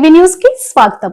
TV news కి స్వాగతం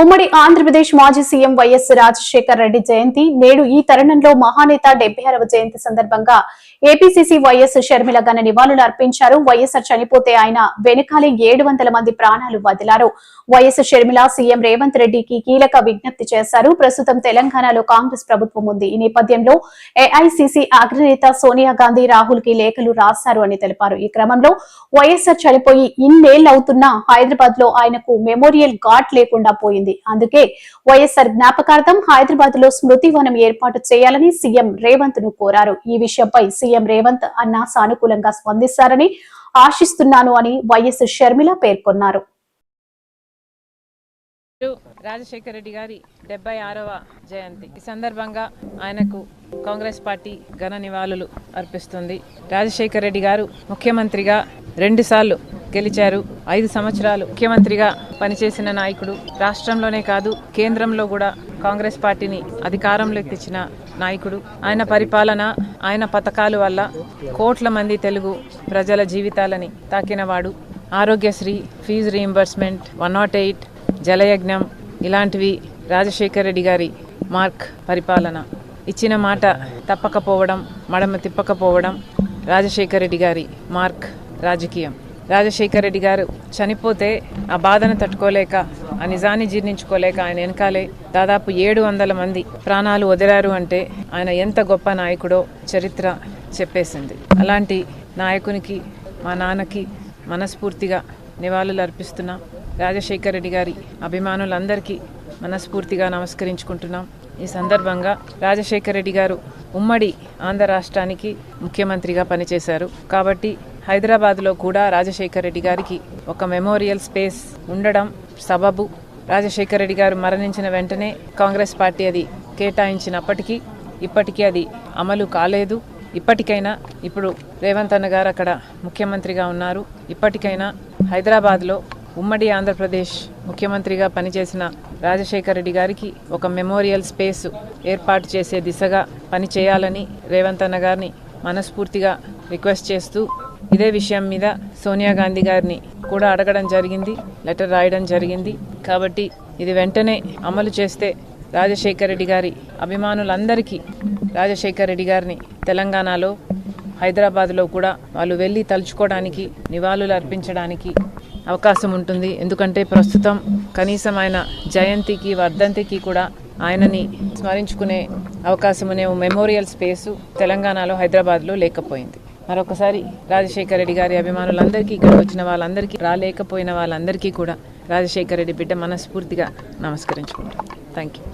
ఉమ్మడి ఆంధ్రప్రదేశ్ మాజీ సీఎం వైఎస్ రాజశేఖర్ రెడ్డి జయంతి నేడు ఈ తరుణంలో మహానేత డెబ్బై ఆరవ జయంతి సందర్భంగా ఏపీసీసీ వైఎస్ షర్మిల ఘన నివాళులు అర్పించారు. వైఎస్ఆర్ చనిపోతే ఆయన వెనుకాలే ఏడు వందల మంది ప్రాణాలు వదిలారు. వైఎస్ షర్మిల సీఎం రేవంత్ రెడ్డికి కీలక విజ్ఞప్తి చేశారు. ప్రస్తుతం తెలంగాణలో కాంగ్రెస్ ప్రభుత్వం ఉంది. ఈ నేపథ్యంలో ఏఐసీసీ అగ్రనేత సోనియా గాంధీ రాహుల్కి లేఖలు రాశారు అని తెలిపారు. ఈ క్రమంలో వైఎస్ఆర్ చనిపోయి ఇన్నేళ్ళవుతున్నా హైదరాబాద్లో ఆయనకు మెమోరియల్ గాట్ లేకుండా పోయింది. అందుకే వైఎస్ఆర్ జ్ఞాపకార్థం హైదరాబాద్లో స్మృతి వనం ఏర్పాటు చేయాలని సీఎం రేవంత్ను కోరారు. ఈ విషయంపై సీఎం రేవంత్ అన్న సానుకూలంగా స్పందిస్తారని ఆశిస్తున్నాను అని వైఎస్ షర్మిల పేర్కొన్నారు. రాజశేఖర రెడ్డి గారి డెబ్బై ఆరవ జయంతి. ఈ సందర్భంగా ఆయనకు కాంగ్రెస్ పార్టీ ఘన నివాళులు అర్పిస్తుంది. రాజశేఖర రెడ్డి గారు ముఖ్యమంత్రిగా రెండుసార్లు గెలిచారు. ఐదు సంవత్సరాలు ముఖ్యమంత్రిగా పనిచేసిన నాయకుడు రాష్ట్రంలోనే కాదు కేంద్రంలో కూడా కాంగ్రెస్ పార్టీని అధికారంలోకి తెచ్చిన నాయకుడు. ఆయన పరిపాలన ఆయన పథకాలు వల్ల కోట్ల మంది తెలుగు ప్రజల జీవితాలని తాకినవాడు Aarogyasri fee reimbursement one nought eight Jalayagnam ఇలాంటివి రాజశేఖర రెడ్డి గారి మార్క్ పరిపాలన. ఇచ్చిన మాట తప్పకపోవడం మడమ తిప్పకపోవడం రాజశేఖర రెడ్డి గారి మార్క్ రాజకీయం. రాజశేఖర రెడ్డి గారు చనిపోతే ఆ బాధను తట్టుకోలేక ఆ నిజాన్ని జీర్ణించుకోలేక ఆయన వెనకాలే దాదాపు ఏడు వందల మంది ప్రాణాలు వదిలారు అంటే ఆయన ఎంత గొప్ప నాయకుడో చరిత్ర చెప్పేసింది. అలాంటి నాయకునికి మా నాన్నకి మనస్ఫూర్తిగా నివాళులు అర్పిస్తున్నాం. రాజశేఖర రెడ్డి గారి అభిమానులందరికీ మనస్ఫూర్తిగా నమస్కరించుకుంటున్నాం. ఈ సందర్భంగా రాజశేఖర రెడ్డి గారు ఉమ్మడి ఆంధ్ర రాష్ట్రానికి ముఖ్యమంత్రిగా పనిచేశారు. కాబట్టి హైదరాబాద్లో కూడా రాజశేఖర రెడ్డి గారికి ఒక మెమోరియల్ స్పేస్ ఉండడం సబబు. రాజశేఖర రెడ్డి గారు మరణించిన వెంటనే కాంగ్రెస్ పార్టీ అది కేటాయించినప్పటికీ ఇప్పటికీ అది అమలు కాలేదు. ఇప్పటికైనా ఇప్పుడు రేవంత్ అన్న గారు అక్కడ ముఖ్యమంత్రిగా ఉన్నారు. ఇప్పటికైనా హైదరాబాద్లో ఉమ్మడి ఆంధ్రప్రదేశ్ ముఖ్యమంత్రిగా పనిచేసిన రాజశేఖర రెడ్డి గారికి ఒక మెమోరియల్ స్పేస్ ఏర్పాటు చేసే దిశగా పనిచేయాలని రేవంత్ అన్న గారిని మనస్ఫూర్తిగా రిక్వెస్ట్ చేస్తూ ఇదే విషయం మీద సోనియా గాంధీ గారిని కూడా అడగడం జరిగింది లెటర్ రాయడం జరిగింది. కాబట్టి ఇది వెంటనే అమలు చేస్తే రాజశేఖర రెడ్డి గారి అభిమానులందరికీ రాజశేఖర రెడ్డి గారిని తెలంగాణలో హైదరాబాద్లో కూడా వాళ్ళు వెళ్ళి తలుచుకోవడానికి నివాళులు అర్పించడానికి అవకాశం ఉంటుంది. ఎందుకంటే ప్రస్తుతం కనీసం ఆయన జయంతికి వర్ధంతికి కూడా ఆయనని స్మరించుకునే అవకాశం అనే మెమోరియల్ స్పేసు తెలంగాణలో హైదరాబాద్లో లేకపోయింది. మరొకసారి రాజశేఖర రెడ్డి గారి అభిమానులందరికీ ఇక్కడ వచ్చిన వాళ్ళందరికీ రాలేకపోయిన వాళ్ళందరికీ కూడా రాజశేఖర రెడ్డి బిడ్డ మనస్ఫూర్తిగా నమస్కరించుకుంటాం థ్యాంక్ యూ